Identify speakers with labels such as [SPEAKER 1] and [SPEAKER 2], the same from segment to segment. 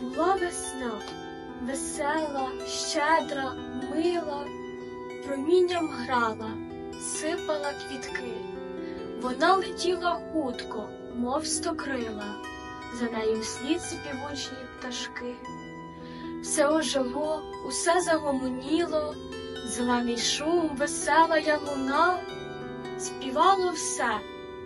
[SPEAKER 1] Була весна, весела, щедра, мила, промінням грала, сипала квітки. Вона летіла хутко, мов стокрила, за нею вслід співучні пташки. Все ожило, усе загомоніло, зелений шум, весела я луна, співало все,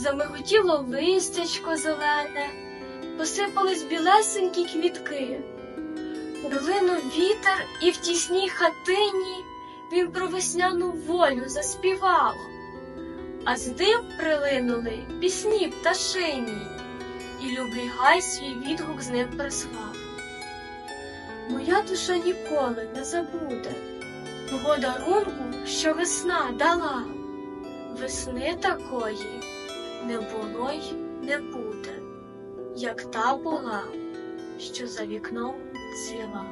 [SPEAKER 1] замиготіло листячко зелене, посипались білесенькі квітки. Улинув вітер, і в тісній хатині він про весняну волю заспівав, а з ним прилинули пісні пташині, і любий гай свій відгук з ним прислав. Моя душа ніколи не забуде того дарунку, що весна дала. Весни такої не було й не буде, як та була, що за вікном цвіла.